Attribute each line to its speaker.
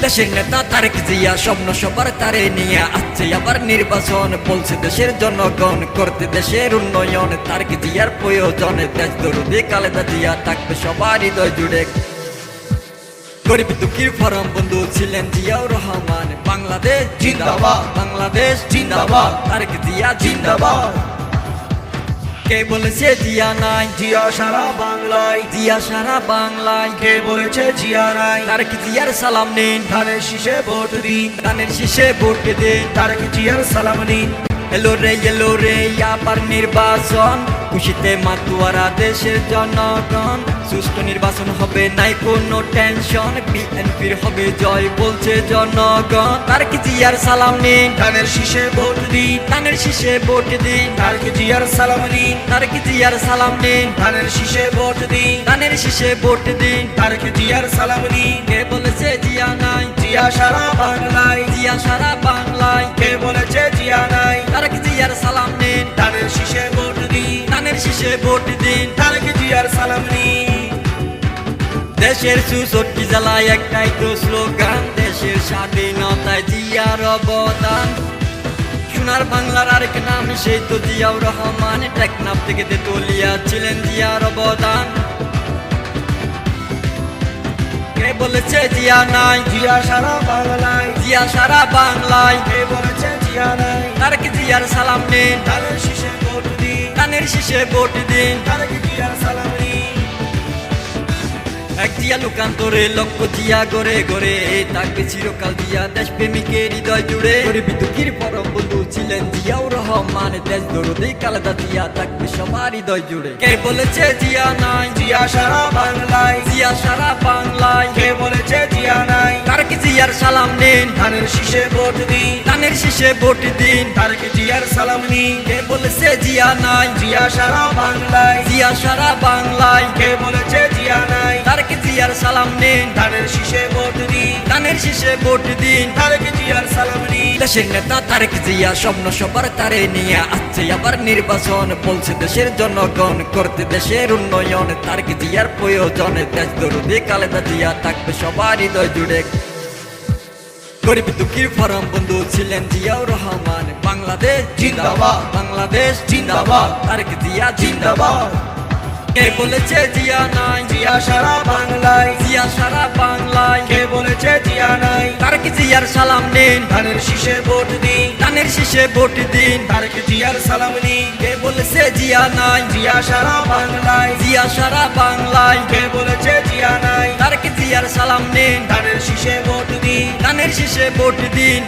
Speaker 1: দেশের নেতা তারেক জিয়া, স্বপ্ন সবার তারে নিয়ে আসছে আবার নির্বাচন। বলছে দেশের জনগণ করতে দেশের উন্নয়ন। তারেক জিয়ার প্রয়োজন, দেশ দরুদি কালেদা জিয়া থাকবে সবার হৃদয় জুড়ে। গরিব দুঃখীর ফরম বন্ধু ছিলেন জিয়াউর রহমান। বাংলাদেশ জিন্দাবাদ। বাংলাদেশ জিন্দাবাদ। তারেক জিয়া জিন্দাবাদ। কে বলেছে জিয়া নাই?
Speaker 2: জিয়া সারা বাংলায়।
Speaker 1: জিয়া সারা বাংলায়।
Speaker 2: কে বলেছে জিয়ারাই তার
Speaker 1: কি জিয়ার সালাম নিন।
Speaker 2: ধানের শীষে ভোট দিন।
Speaker 1: ধানের শীষে ভোট দিন
Speaker 2: তার কি জিয়ার সালাম নিন।
Speaker 1: এলো রে এলো রে আবার নির্বাচন। খুশিতে মাতুয়ারা দেশের জনগণ। সুষ্ঠু নির্বাচন হবে নাই কোনো টেনশন বিএনপির হবে জয় বলছে জনগণ। তার কি জিয়ার সালাম নিন?
Speaker 2: ধানের শীষে ভোট দিন।
Speaker 1: ধানের শীষে ভোট দিন।
Speaker 2: তারেক জিয়ার সালাম নিন?
Speaker 1: তার কি জিয়ার সালাম নিন?
Speaker 2: ধানের শীষে ভোট দিন।
Speaker 1: ধানের শীষে ভোট দিন।
Speaker 2: তারেক জিয়ার সালাম নিন?
Speaker 1: কে বলেছে জিয়া নাই?
Speaker 2: জিয়া সারা বাংলায়।
Speaker 1: জিয়া সারা বাংলায়।
Speaker 2: কে ধানের ভোট দিন তারেক জিয়ার সালাম নিন।
Speaker 1: দেশের সুষট্টি জেলায় একটাই তো স্লোগান দেশের স্বাধীনতায় জিয়ার অবদান। সোনার বাংলার আরেক নাম সেই তো জিয়াউর রহমান। টেকনাফ থেকে তেতুলিয়া ছিলেন জিয়ার অবদান। কে বলেছে জিয়া নাই?
Speaker 2: জিয়া সারা বাংলায়।
Speaker 1: জিয়া সারা বাংলায়।
Speaker 2: কে বলেছে জিয়া নাই?
Speaker 1: তার কি জিয়ার সালাম নিন। কানের শীষে ভোট দিন। এক জিয়া লোকান্তরে লক্ষ জিয়া গড়ে গড়ে। থাকবে চিরকাল জিয়া দেশ প্রেমিকের হৃদয় জুড়ে। দুঃখীর পরম বন্ধু ছিলেন জিয়াউর রহমান। দেশ দরদে কালাদা জিয়া থাকবে সবার হৃদয় জুড়ে। কে বলেছে জিয়া নাই?
Speaker 2: জিয়া সারা বাংলায়।
Speaker 1: জিয়া সারা বাংলায়।
Speaker 2: কে বলেছে জিয়া নাই?
Speaker 1: তার কি জিয়ার সালাম নিন?
Speaker 2: ধানের শীষে ভোট দিন।
Speaker 1: কানের শীষে ভোট দিন।
Speaker 2: তারেক জিয়ার সালাম নিন।
Speaker 1: কে বলেছে জিয়া নাই?
Speaker 2: জিয়া সারা বাংলায়।
Speaker 1: জিয়া সারা বাংলায়।
Speaker 2: কে বলেছে জিয়া নাই?
Speaker 1: তার কি জিয়ার সালাম নিন।
Speaker 2: ধানের শীষে ভোট দিন।
Speaker 1: কানের শীষে ভোট দিন।
Speaker 2: তারেক জিয়ার সালাম নিন।
Speaker 1: দেশের নেতা তারেক জিয়া স্বপ্ন সবার তারে নিয়ে আসছে আবার নির্বাচন। বলছে দেশের জনগণ করতে দেশের উন্নয়ন। তারেক জিয়ার প্রয়োজন দেশ দরুদি কালেদা জিয়া থাকবে সবার হৃদয় জুড়ে। গরিব দুঃখীর ফরম বন্ধু ছিলেন জিয়াউর রহমান। বাংলাদেশ জিন্দাবাদ। বাংলাদেশ জিন্দাবাদ। তারেক জিয়া জিন্দাবাদ। কে বলেছে জিয়া নাই?
Speaker 2: জিয়া সারা বাংলায়।
Speaker 1: জিয়া সারা বাংলায়।
Speaker 2: কে বলেছে জিয়া নাই?
Speaker 1: তারেক জিয়ার সালাম নিন।
Speaker 2: ধানের শীষে ভোট দিন।
Speaker 1: কানের শীষে ভোট দিন।
Speaker 2: তারেক জিয়ার সালাম নিন।
Speaker 1: কে বলেছে জিয়া নাই?
Speaker 2: জিয়া সারা বাংলায়।
Speaker 1: জিয়া সারা বাংলায়।
Speaker 2: কে শীষে ভোট দিন।